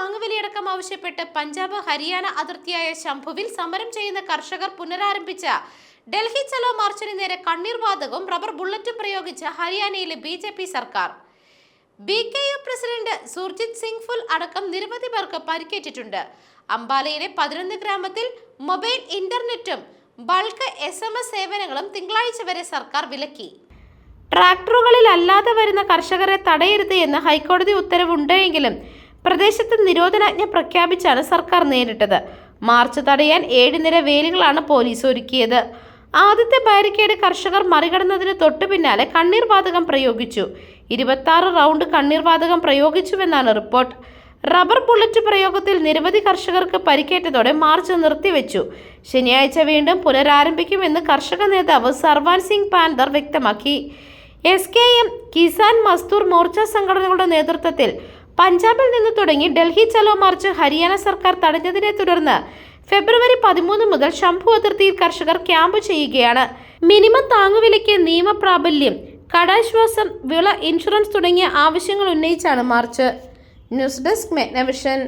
താങ്ങുവിലയടക്കം ആവശ്യപ്പെട്ട് പഞ്ചാബ് ഹരിയാന അതിർത്തിയായ ശംഭുവിൽ സമരം ചെയ്യുന്ന കർഷകർ പുനരാരംഭിച്ച ഡൽഹി ചലോ മാർച്ചിന് നേരെ കണ്ണീർ വാതകവും റബ്ബർ ബുള്ളറ്റും പ്രയോഗിച്ച ഹരിയാനയിലെ ബി ജെ പി സർക്കാർ. B K U president Surjit Singh Phul അടക്കം നിരവധി പേർക്ക് പരിക്കേറ്റിട്ടുണ്ട്. അംബാലയിലെ പതിനൊന്ന് ഗ്രാമത്തിൽ മൊബൈൽ ഇന്റർനെറ്റും ബൾക്ക് എസ് എം എസ് സേവനങ്ങളും തിങ്കളാഴ്ച വരെ സർക്കാർ വിലക്കി. ട്രാക്ടറുകളിൽ അല്ലാതെ വരുന്ന കർഷകരെ തടയരുത് എന്ന് ഹൈക്കോടതി ഉത്തരവുണ്ടെങ്കിലും പ്രദേശത്ത് നിരോധനാജ്ഞ പ്രഖ്യാപിച്ചാണ് സർക്കാർ നേരിട്ടത്. മാർച്ച് തടയാൻ ഏഴ് നിര വേലികളാണ് പോലീസ് ഒരുക്കിയത്. ആദ്യത്തെ ബാരിക്കേഡ് കർഷകർ മറികടന്നതിന് തൊട്ടു പിന്നാലെ കണ്ണീർ വാതകം പ്രയോഗിച്ചു. ഇരുപത്തി റൗണ്ട് കണ്ണീർ വാതകം പ്രയോഗിച്ചുവെന്നാണ് റിപ്പോർട്ട്. റബ്ബർ ബുള്ളറ്റ് പ്രയോഗത്തിൽ നിരവധി കർഷകർക്ക് പരിക്കേറ്റതോടെ മാർച്ച് നിർത്തിവെച്ചു. ശനിയാഴ്ച വീണ്ടും പുനരാരംഭിക്കുമെന്ന് കർഷക നേതാവ് സർവാൻ സിംഗ് പാന്തർ വ്യക്തമാക്കി. S K M Kisan Mazdoor Morcha സംഘടനകളുടെ നേതൃത്വത്തിൽ പഞ്ചാബിൽ നിന്ന് തുടങ്ങി ഡൽഹി ചലോ മാർച്ച് ഹരിയാന സർക്കാർ തടഞ്ഞതിനെ തുടർന്ന് ഫെബ്രുവരി പതിമൂന്ന് മുതൽ ശംഭു അതിർത്തിയിൽ കർഷകർ ക്യാമ്പ് ചെയ്യുകയാണ്. മിനിമം താങ്ങുവിലയ്ക്ക് നിയമപ്രാബല്യം കടാശ്വാസം വിള ഇൻഷുറൻസ് തുടങ്ങിയ ആവശ്യങ്ങൾ ഉന്നയിച്ചാണ് മാർച്ച്. News desk മെഗ്നവിഷൻ.